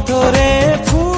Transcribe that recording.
পাথরে ফুল